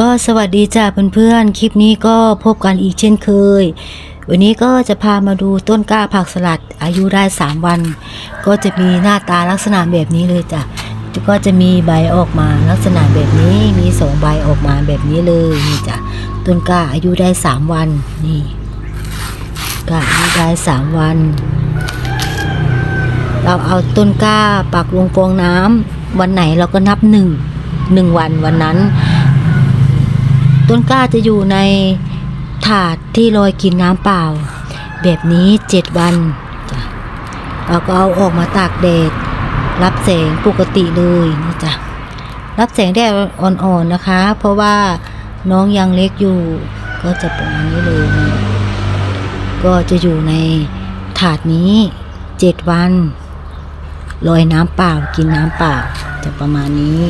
ก็สวัสดีจ้าเพื่อนๆ คลิปนี้ก็พบกันอีกเช่นเคย วันนี้ก็จะพามาดูต้นกล้าผักสลัดอายุได้ 3 วัน ก็จะมีหน้าตาลักษณะแบบนี้เลยจ้ะก็จะมีใบออกมาลักษณะแบบนี้มีสองใบออกมาแบบนี้เลยนี่จ้ะต้นกล้าอายุได้ 3 วันนี่กล้าอายุได้ 3 วัน เราเอาต้นกล้าปักลงฟองน้ำวันไหนเราก็นับหนึ่งหนึ่งวันวันนั้น ต้นกล้าจะอยู่ในถาดที่ลอยกินน้ำเปล่า แบบนี้เจ็ดวันเราก็เอาออกมาตากแดดรับแสงปกติเลยนี่จ้ะรับแสงแดดอ่อนๆนะคะ เพราะว่าน้องยังเล็กอยู่ ก็จะประมาณนี้เลยนะก็จะอยู่ในถาดนี้เจ็ดวันลอยน้ำเปล่ากินน้ำเปล่าจะประมาณนี้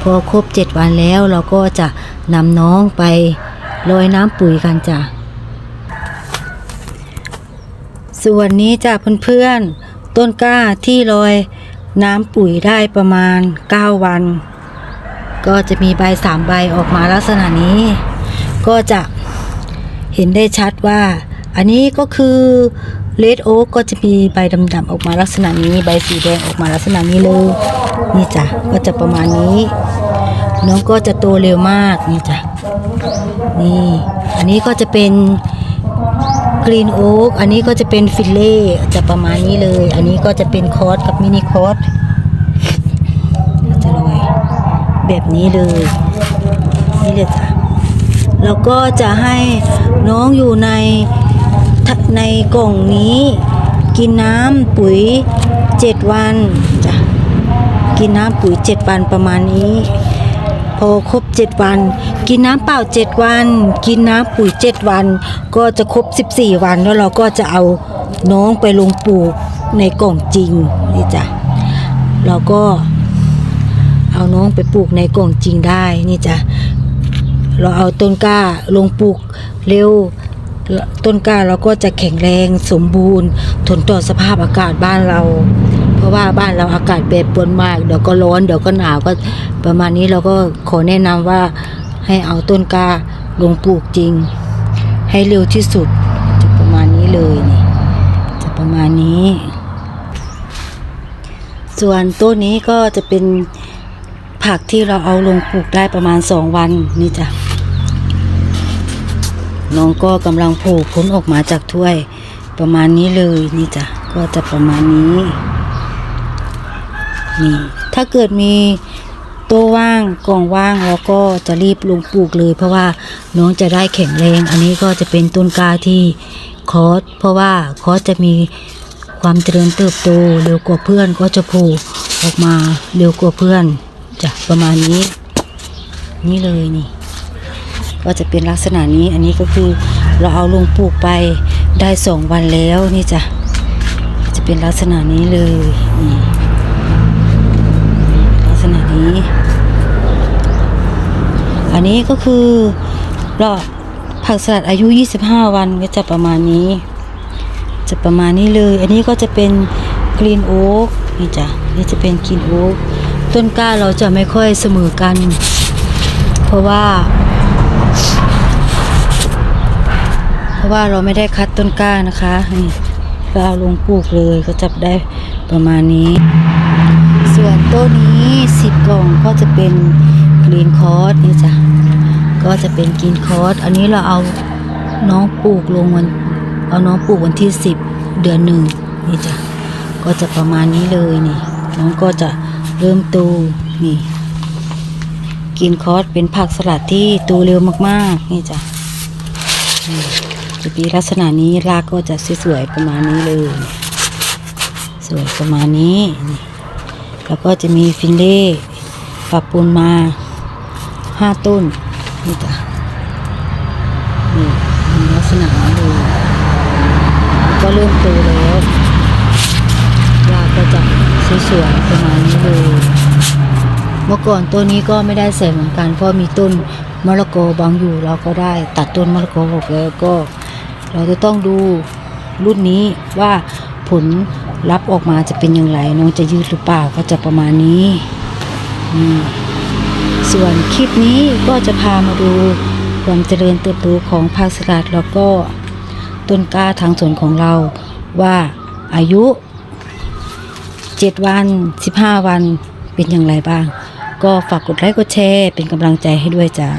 พอครบเจ็ดวันแล้วเราก็จะ นำน้องไปลอยน้ำปุ๋ยกันจ้ะ ส่วนนี้จ้ะเพื่อนๆ ต้นกล้าที่ลอยน้ำปุ๋ยได้ประมาณ 9 วัน ก็จะมีใบสามใบออกมาลักษณะนี้ ก็จะเห็นได้ชัดว่า อันนี้ก็คือเลดโอ๊กก็จะมีใบดำๆออกมาลักษณะนี้ ใบสีแดงออกมาลักษณะนี้เลย นี่จ้ะก็จะประมาณนี้ น้องก็จะโตเร็วมากนี่จ้ะนี่อันนี้ก็จะเป็นกรีนโอ๊กอันนี้ก็จะเป็นฟิลเล่จะประมาณนี้เลย อันนี้ก็จะเป็นคอร์สกับมินิคอร์สจะลอยแบบนี้เลยนี่เลยจ้ะแล้วก็จะให้น้องอยู่ในในกล่องนี้ กินน้ำปุ๋ยเจ็ดวันจ้ะกินน้ำปุ๋ยเจ็ดวันประมาณนี้ พอครบเจ็ดวัน กินน้ำเปล่าเจ็ดวัน กินน้ำปุ๋ยเจ็ดวัน ก็จะครบสิบสี่วันแล้วเราก็จะเอาน้องไปลงปลูกในกล่องจริงนี่จ้ะเราก็เอาน้องไปปลูกในกล่องจริงได้นี่จ้ะเราเอาต้นกล้าลงปลูกเร็วต้นกล้าเราก็จะแข็งแรงสมบูรณ์ ทนต่อสภาพอากาศบ้านเรา ราะว่าบ้านเราอากาศแปรปรวนมาก เดี๋ยวก็ร้อนเดี๋ยวก็หนาวก็ประมาณนี้เราก็ขอแนะนำว่าให้เอาต้นกล้าลงปลูกจริง ให้เร็วที่สุดจะประมาณนี้เลยนี่จะประมาณนี้ ส่วนต้นนี้ก็จะเป็นผักที่เราเอาลงปลูกได้ประมาณสองวันนี่จ้ะน้องก็กำลังโผล่พ้นออกมาจากถ้วยประมาณนี้เลยนี่จ้ะก็จะประมาณนี้ นี่ถ้าเกิดมีโตัวว่างกล่องว่างเราก็จะรีบลงปลูกเลย เพราะว่าน้องจะได้แข็งแรง อันนี้ก็จะเป็นต้นกาที่คอสเพราะว่าคอสจะมีความเจริญเติบโตเร็วกว่าเพื่อนก็จะผล่ออกมาเร็วกว่าเพื่อนจ้ะประมาณนี้ นี่เลยนี่ ก็จะเป็นลักษณะนี้อันนี้ก็คือเราเอาลงปลูกไปได้สองวันแล้วนี่จ้ะจะเป็นลักษณะนี้เลยนี่ นี้ อันนี้ก็คือเราผักสลัดอายุ 25 วันก็จะประมาณนี้ จะประมาณนี้เลย อันนี้ก็จะเป็นกรีนโอ๊กนี่จ้ะนี่จะเป็นกรีนโอ๊กต้นกล้าเราจะไม่ค่อยเสมอกัน เพราะว่า เพราะว่าเราไม่ได้คัดต้นกล้านะคะนี่ก็เอาลงปลูกเลยก็จับได้ประมาณนี้ ส่วนต้นนี้ สิบกล่องก็จะเป็นกรีนคอร์สนี่จ้ะก็จะเป็นกรีนคอร์สอันนี้เราเอาน้องปลูกลงวันเอาน้องปลูกวันที่สิบเดือนหนึ่งนี่จ้ะก็จะประมาณนี้เลยนี่น้องก็จะเริ่มโตนี่กรีนคอร์สเป็นผักสลัดที่โตเร็วมากๆ นี่จ้ะจะมีลักษณะนี้รากก็จะสวยๆประมาณนี้เลย สวยประมาณนี้นี่ แล้วก็จะมีฟินเล่ปรับปูนมาห้าต้น นี่จ้ะนี่มีลักษณะนี้เลยก็เริ่มโตแล้วรากก็จะสวยๆประมาณนี้เลยเมื่อก่อนต้นนี้ก็ไม่ได้ใส่เหมือนกัน เพราะมีต้นมะละกอบังอยู่เราก็ได้ตัดต้นมะละกอออกแล้วก็ เราจะต้องดูรุ่นนี้ว่าผล ลัพธ์ออกมาจะเป็นอย่างไรน้องจะยืดหรือเปล่าก็จะประมาณนี้นี่ส่วนคลิปนี้ก็จะพามาดูความเจริญเติบโตของผักสลัดแล้วก็ต้นกล้าทางสวนของเราว่าอายุ 7 วัน 15 วันเป็นอย่างไรบ้าง ก็ฝากกดไลค์กดแชร์เป็นกำลังใจให้ด้วยจ้า